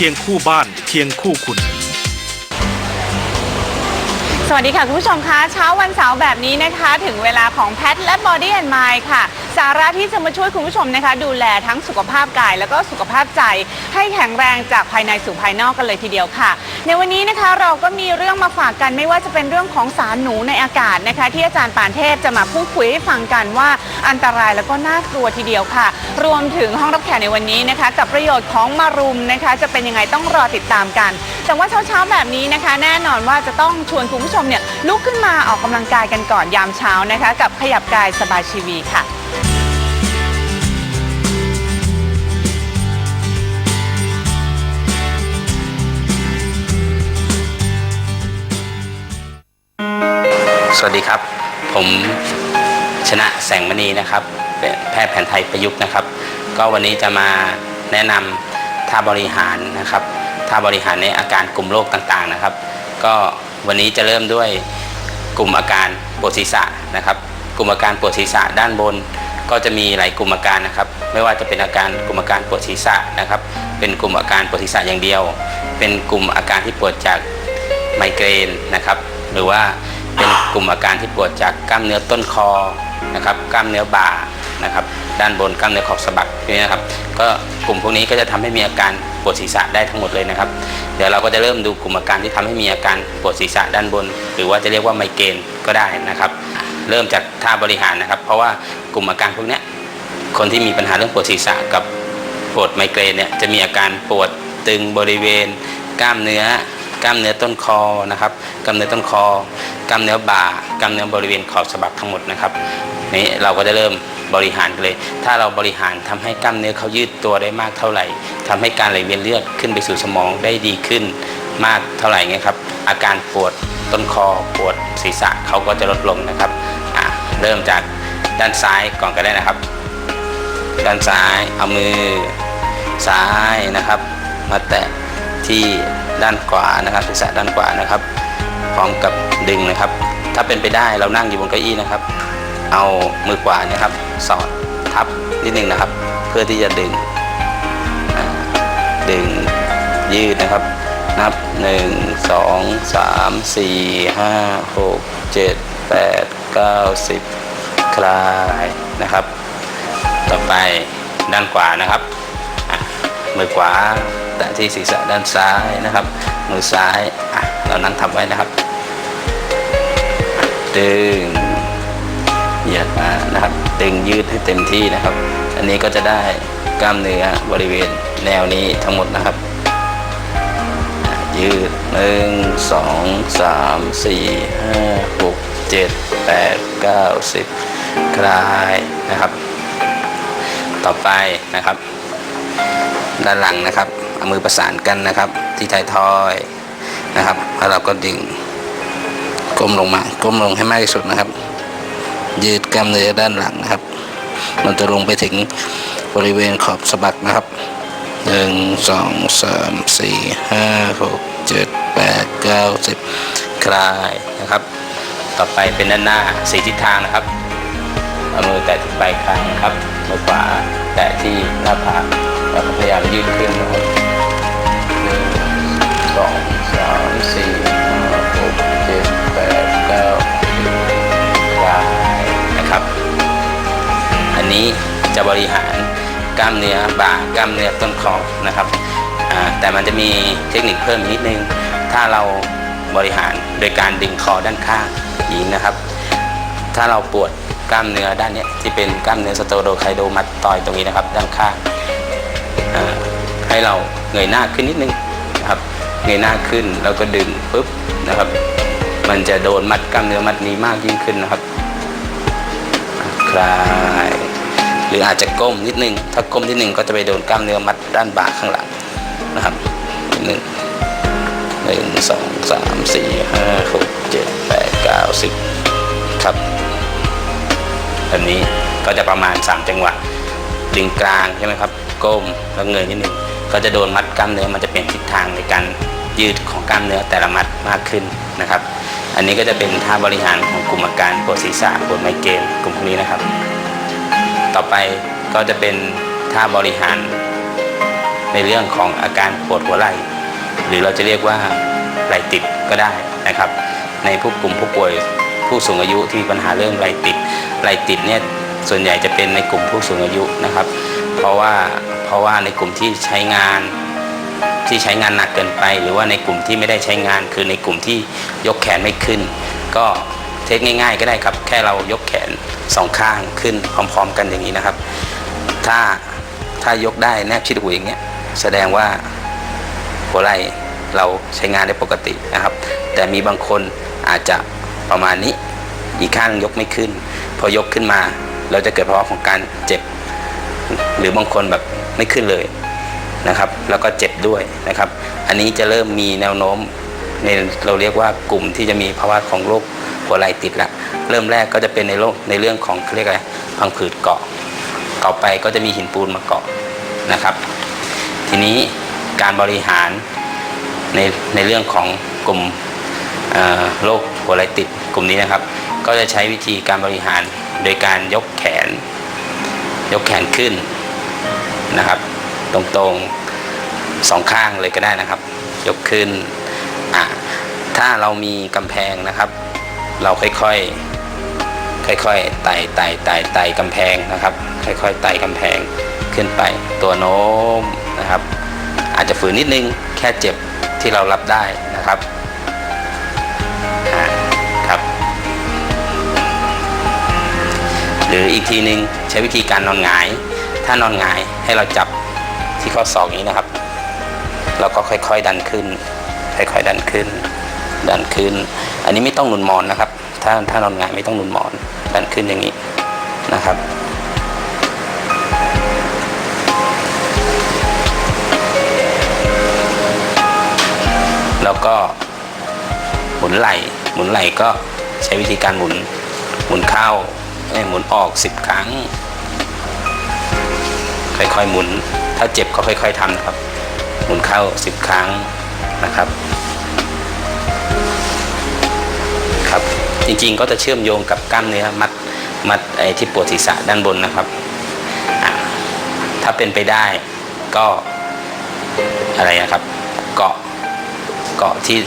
เปซเคียงคู่บ้าน เคียงคู่คุณ สวัสดีค่ะ คุณผู้ชมคะ เช้าวันเสาร์แบบนี้นะคะ ถึงเวลาของแพทและ Body and Mind ค่ะสาระที่จะมาช่วยคุณผู้ชมนะคะ ดูแลทั้งสุขภาพกาย แล้วก็สุขภาพใจให้แข็งแรงจากภายในสู่ภายนอกกันเลยทีเดียวค่ะ ในวันนี้นะคะเราก็มีเรื่องมาฝากกันไม่ว่าจะเป็นเรื่องของสารหนูในอากาศนะคะ ที่อาจารย์ปานเทพจะมาพูดคุยให้ฟังกันว่าอันตรายแล้วก็น่ากลัวทีเดียวค่ะ รวมถึงห้องรับแขกในวันนี้นะคะ กับประโยชน์ของมารุมนะคะ จะเป็นยังไงต้องรอติดตามกันแต่ว่าเช้าๆแบบนี้นะคะ แน่นอนว่าจะต้องชวนคุณผู้ชมเนี่ยลุกขึ้นมาออกกำลังกายกันก่อนยามเช้านะคะ กับขยับกายสบายชีวีค่ะ สวัสดีครับ ผมชนะแสงมณีนะครับแพทย์แผนไทยประยุกต์นะครับ ก็วันนี้จะมาแนะนำท่าบริหารนะครับท่าบริหารในอาการกลุ่มโรคต่างๆนะครับ ก็วันนี้จะเริ่มด้วยกลุ่มอาการปวดศีรษะนะครับ กลุ่มอาการปวดศีรษะด้านบน ก็จะมีหลายกลุ่มอาการนะครับ ไม่ว่าจะเป็นอาการกลุ่มอาการปวดศีรษะนะครับ เป็นกลุ่มอาการปวดศีรษะอย่างเดียว เป็นกลุ่มอาการที่ปวดจากไมเกรนนะครับ หรือว่า เป็นกลุ่มอาการที่ปวดจากกล้ามเนื้อต้นคอนะครับกล้ามเนื้อบ่านะครับด้านบนกล้ามเนื้อขอบสะบักนี่นะครับก็กลุ่มพวกนี้ก็จะทำให้มีอาการปวดศีรษะได้ทั้งหมดเลยนะครับ เดี๋ยวเราก็จะเริ่มดูกลุ่มอาการที่ทำให้มีอาการปวดศีรษะด้านบน หรือว่าจะเรียกว่าไมเกรนก็ได้นะครับ เริ่มจากท่าบริหารนะครับ เพราะว่ากลุ่มอาการพวกนี้คนที่มีปัญหาเรื่องปวดศีรษะกับปวดไมเกรนเนี่ยจะมีอาการปวดตึงบริเวณ กล้ามเนื้อ กล้ามเนื้อต้นคอนะครับกล้ามเนื้อต้นคอกล้ามเนื้อบ่ากล้ามเนื้อบริเวณขอบสะบักทั้งหมดนะครับนี่เราก็จะเริ่มบริหารเลย ถ้าเราบริหารทำให้กล้ามเนื้อเขายืดตัวได้มากเท่าไหร่ทำให้การไหลเวียนเลือดขึ้นไปสู่สมองได้ดีขึ้นมากเท่าไหร่เงี้ยครับ อาการปวดต้นคอปวดศีรษะเขาก็จะลดลงนะครับเริ่มจากด้านซ้ายก่อนก็ได้นะครับ ด้านซ้ายเอามือซ้ายนะครับ มาแตะ ที่ด้านขวานะครับศีรษะด้านขวานะครับพร้อมกับดึงนะครับ ถ้าเป็นไปได้เรานั่งอยู่บนเก้าอี้นะครับ เอามือขวาเนะครับสอดทับนิดนึงนะครับ เพื่อที่จะดึงดึงยืดนะครับนับ 1 2 3 4 5 6 7 8 9 10 คลายนะครับ ต่อไปด้านขวานะครับมือขวา แตะที่ศีรษะด้านซ้ายนะครับ มือซ้ายอะเรานั่งทับไว้นะครับอะดึงเหยียดมานะครับ ดึงยืดให้เต็มที่นะครับ อันนี้ก็จะได้กล้ามเนื้อบริเวณแนวนี้ทั้งหมดนะครับ ยืดหนึ่งสองสามสี่ห้าหกเจ็ดแปดเก้าสิบคลายนะครับ ต่อไปนะครับ ด้านหลังนะครับ เอามือประสานกันนะครับ ที่ท้ายทอยนะครับแล้วเราก็ดึงก้มลงมาก้มลงให้มากที่สุดนะครับ ยืดกล้ามเนื้อด้านหลังนะครับ มันจะลงไปถึงบริเวณขอบสะบักนะครับหนึ่งสองสามสี่ห้าหกเจ็ดแปดเก้าสิบคลายนะครับ ต่อไปเป็นด้านหน้าสี่ทิศทางนะครับเอามือแตะที่ปลายคางนะครับมือขวาแตะที่หน้าผากแล้วก็พยายามยืดขึ้นนะครับ สองสามสี่ห้าหกเจ็ดแปดเก้าสิบลายนะครับ อันนี้จะบริหารกล้ามเนื้อบ่ากล้ามเนื้อต้นคอนะครับแต่มันจะมีเทคนิคเพิ่มนิดนึง ถ้าเราบริหารโดยการดึงคอด้านข้างหญิงนะครับ ถ้าเราปวดกล้ามเนื้อด้านนี้ที่เป็นกล้ามเนื้อสโตโดไคโดมัตตอยตรงนี้นะครับ ด้านข้างให้เราเงยหน้าขึ้นนิดนึงนะครับ เงยหน้าขึ้นแล้วก็ดึงปุ๊บนะครับ มันจะโดนมัดกล้ามเนื้อมัดนี้มากยิ่งขึ้นนะครับคลายหรืออาจจะก้มนิดนึง ถ้าก้มนิดนึงก็จะไปโดนกล้ามเนื้อมัดด้านบ่าข้างหลังนะครับนิดนึงหนึ่งสองสามสี่ห้าหกเจ็ดแปดเก้าสิบครับแบบนี้ก็จะประมาณ 3 จังหวะดึงกลางใช่ไหมครับ ก้มแล้วเงยนิดนึง ก็จะโดนมัดกล้ามเนื้อมันจะเปลี่ยนทิศทางในการยืดของกล้ามเนื้อแต่ละมัดมากขึ้นนะครับ อันนี้ก็จะเป็นท่าบริหารของกลุ่มอาการปวดศีรษะปวดไมเกรนกลุ่มพวกนี้นะครับ ต่อไปก็จะเป็นท่าบริหาร ในเรื่องของอาการปวดหัวไหล่หรือเราจะเรียกว่าไหล่ติดก็ได้นะครับ ในผู้กลุ่มผู้ป่วยผู้สูงอายุที่มีปัญหาเรื่องไหล่ติดไหล่ติดเนี่ยส่วนใหญ่จะเป็นในกลุ่มผู้สูงอายุนะครับ เพราะว่า เพราะว่าในกลุ่มที่ใช้งานที่ใช้งานหนักเกินไป หรือว่าในกลุ่มที่ไม่ได้ใช้งาน คือในกลุ่มที่ยกแขนไม่ขึ้น ก็เทคง่าย ๆ ก็ได้ครับ แค่เรายกแขนสองข้างขึ้นพร้อม ๆ กันอย่างนี้นะครับ ถ้าถ้ายกได้แนบชิดหูอย่างเงี้ยแสดงว่าหัวไหล่เราใช้งานได้ปกตินะครับ แต่มีบางคนอาจจะประมาณนี้อีกข้างยกไม่ขึ้น พอยกขึ้นมา เราจะเกิดภาวะของการเจ็บ หรือบางคนแบบ ไม่ขึ้นเลยนะครับ แล้วก็เจ็บด้วยนะครับ อันนี้จะเริ่มมีแนวโน้มในเราเรียกว่ากลุ่มที่จะมีภาวะของโรคหัวไหล่ติดละเริ่มแรกก็จะเป็นในโรคในเรื่องของเรียกอะไรพังผืดเกาะเกาไปก็จะมีหินปูนมาเกาะนะครับ ทีนี้การบริหารในในเรื่องของกลุ่มโรคหัวไหล่ติดกลุ่มนี้นะครับ ก็จะใช้วิธีการบริหารโดยการยกแขน ยกแขนขึ้น นะครับ ตรงๆสองข้างเลยก็ได้นะครับ ยกขึ้นอะถ้าเรามีกำแพงนะครับ เราค่อยๆค่อยๆไต่ไต่ไต่ไต่กำแพงนะครับ ค่อยๆไต่กำแพงขึ้นไปตัวโน้มนะครับ อาจจะฝืนนิดนึงแค่เจ็บที่เรารับได้นะครับครับหรืออีกทีหนึ่งใช้วิธีการนอนหงาย ถ้านอนหงายให้เราจับที่ข้อศอกนี้นะครับ แล้วก็ค่อยๆดันขึ้น ค่อยๆดันขึ้น ดันขึ้น อันนี้ไม่ต้องหนุนหมอนนะครับ ถ้าถ้านอนหงายไม่ต้องหนุนหมอน ดันขึ้นอย่างนี้นะครับแล้วก็หมุนไหล่หมุนไหล่ก็ใช้วิธีการหมุนหมุนเข้าหมุนออกสิบครั้ง ค่อยๆหมุน ถ้าเจ็บก็ค่อย ๆทำนะครับ หมุนเข้าสิบครั้งนะครับ ครับ จริงๆก็จะเชื่อมโยงกับกล้ามเนื้อมัดมัดไอ้ที่ปวดศีรษะด้านบนนะครับ ถ้าเป็นไปได้ก็อะไรนะครับ เกาะเกาะที่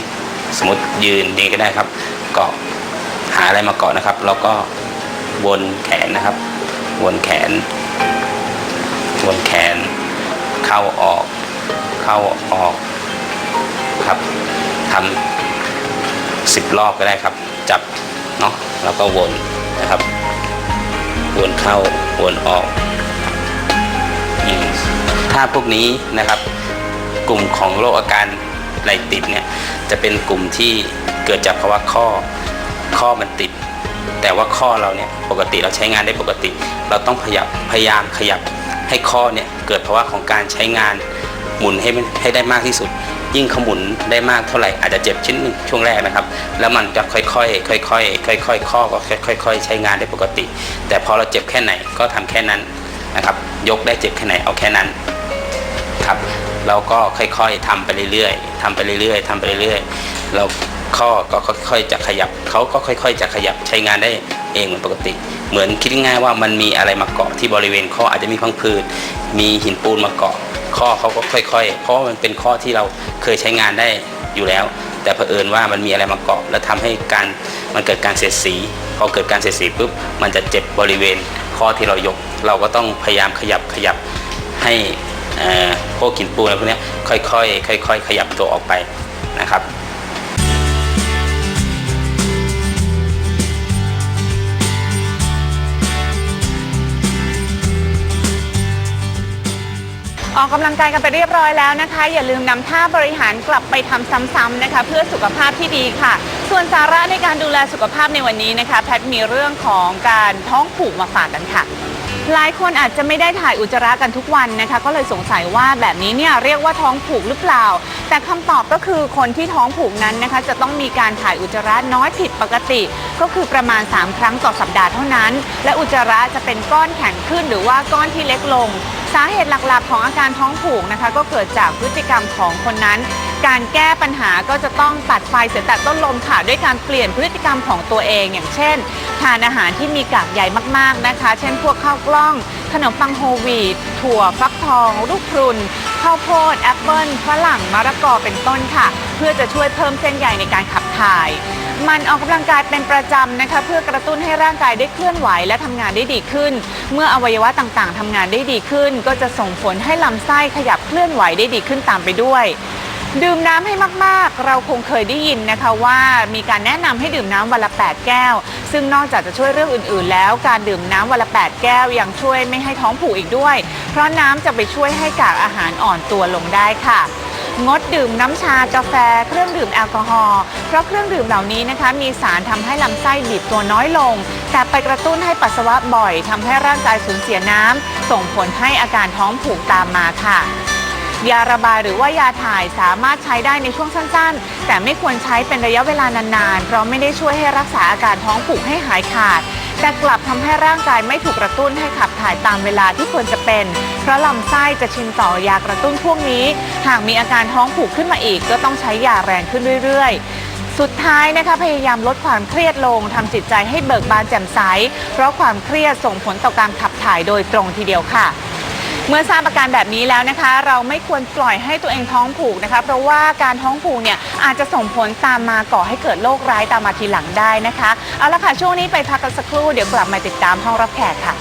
สมมติยืนนี่ก็ได้ครับ เกาะหาอะไรมาเกาะนะครับ แล้วก็วนแขนนะครับ วนแขน วนแขน เข้าออก เข้าออกครับทำสิบรอบก็ได้ครับ จับเนาะแล้วก็วนนะครับ วนเข้าวนออกถ้าพวกนี้นะครับ กลุ่มของโรคอาการไหลติดเนี่ยจะเป็นกลุ่มที่เกิดจากภาวะข้อข้อมันติด แต่ว่าข้อเราเนี่ยปกติเราใช้งานได้ปกติ เราต้องพยายามพยายามขยับ ให้ข้อเนี่ยเกิดภาวะของการใช้งานหมุนให้ให้ได้มากที่สุด ยิ่งขมุนได้มากเท่าไหร่อาจจะเจ็บชิ้นหนึ่งช่วงแรกนะครับ แล้วมันจะค่อยๆค่อยๆค่อยๆข้อก็ค่อยๆใช้งานได้ปกติ แต่พอเราเจ็บแค่ไหนก็ทำแค่นั้นนะครับยกได้เจ็บแค่ไหนเอาแค่นั้นครับเราก็ค่อยๆทำไปเรื่อยๆทำไปเรื่อยๆทำไปเรื่อยๆเราข้อก็ค่อยๆจะขยับเขาก็ค่อย ๆ จะขยับใช้งานได้ เองเหมือนปกติ เหมือนคิดง่ายว่ามันมีอะไรมาเกาะที่บริเวณข้ออาจจะมีพังผืดมีหินปูนมาเกาะ ข้อเขาก็ค่อยๆ เพราะมันเป็นข้อที่เราเคยใช้งานได้อยู่แล้ว แต่เผอิญว่ามันมีอะไรมาเกาะ แล้วทำให้การมันเกิดการเสียดสีพอเกิดการเสียดสีปุ๊บมันจะเจ็บบริเวณข้อที่เรายก เราก็ต้องพยายามขยับขยับให้พวกหินปูนอะไรพวกนี้ค่อยๆค่อย ๆ ขยับตัวออกไปนะครับ ออกกำลังกายกันไปเรียบร้อยแล้วนะคะ อย่าลืมนำท่าบริหารกลับไปทำซ้ำๆนะคะ เพื่อสุขภาพที่ดีค่ะ ส่วนสาระในการดูแลสุขภาพในวันนี้นะคะ แพทย์มีเรื่องของการท้องผูกมาฝากกันค่ะ หลายคนอาจจะไม่ได้ถ่ายอุจจาระกันทุกวันนะคะ ก็เลยสงสัยว่าแบบนี้เนี่ยเรียกว่าท้องผูกหรือเปล่า แต่คำตอบก็คือคนที่ท้องผูกนั้นนะคะ จะต้องมีการถ่ายอุจจาระน้อยผิดปกติ ก็คือประมาณ 3 ครั้งต่อสัปดาห์เท่านั้น และอุจจาระจะเป็นก้อนแข็งขึ้น หรือว่าก้อนที่เล็กลง สาเหตุหลักๆ ของอาการท้องผูกนะคะ ก็เกิดจากพฤติกรรมของคนนั้น การแก้ปัญหาก็จะต้องตัดไฟเสียแต่ต้นลมค่ะ ด้วยการเปลี่ยนพฤติกรรมของตัวเองอย่างเช่น ทานอาหารที่มีกากใยมากๆนะคะ เช่น พวกข้าวกล้อง ขนมปังโฮลวีตถั่วฟักทอง ลูกพรุนข้าวโพดแอปเปิลฝรั่งมะละกอเป็นต้นค่ะ เพื่อจะช่วยเพิ่มเส้นใยในการขับถ่ายมันออกกำลังกายเป็นประจำนะคะ เพื่อกระตุ้นให้ร่างกายได้เคลื่อนไหวและทำงานได้ดีขึ้น เมื่ออวัยวะต่างๆทำงานได้ดีขึ้น ก็จะส่งผลให้ลำไส้ขยับเคลื่อนไหวได้ดีขึ้นตามไปด้วย ดื่มน้ำให้มากๆ เราคงเคยได้ยินนะคะว่ามีการแนะนำให้ดื่มน้ำวันละ 8 แก้ว ซึ่งนอกจากจะช่วยเรื่องอื่นๆ แล้วการดื่มน้ำวันละ 8 แก้วยังช่วยไม่ให้ท้องผูกอีกด้วย เพราะน้ำจะไปช่วยให้กากอาหารอ่อนตัวลงได้ค่ะงดดื่มน้ำชากาแฟ เครื่องดื่มแอลกอฮอล์เพราะเครื่องดื่มเหล่านี้นะคะ มีสารทำให้ลำไส้บีบตัวน้อยลง แต่ไปกระตุ้นให้ปัสสาวะบ่อยทำให้ร่างกายสูญเสียน้ำส่งผลให้อาการท้องผูกตามมาค่ะ ยาระบายหรือว่ายาถ่ายสามารถใช้ได้ในช่วงสั้นๆ แต่ไม่ควรใช้เป็นระยะเวลานานๆ เพราะไม่ได้ช่วยให้รักษาอาการท้องผูกให้หายขาด แต่กลับทำให้ร่างกายไม่ถูกกระตุ้นให้ขับถ่ายตามเวลาที่ควรจะเป็น เพราะลำไส้จะชินต่อยากระตุ้นพวกนี้ หากมีอาการท้องผูกขึ้นมาอีก ก็ต้องใช้ยาแรงขึ้นเรื่อยๆสุดท้ายนะคะพยายามลดความเครียดลงทำจิตใจให้เบิกบานแจ่มใส เพราะความเครียดส่งผลต่อการขับถ่ายโดยตรงทีเดียวค่ะ เมื่อทราบอาการแบบนี้แล้วนะคะ เราไม่ควรปล่อยให้ตัวเองท้องผูกนะคะ เพราะว่าการท้องผูกเนี่ยอาจจะส่งผลตามมาก่อให้เกิดโรคร้ายตามมาทีหลังได้นะคะ เอาละค่ะ ช่วงนี้ไปพักกันสักครู่เดี๋ยวกลับมาติดตามห้องรับแขกค่ะ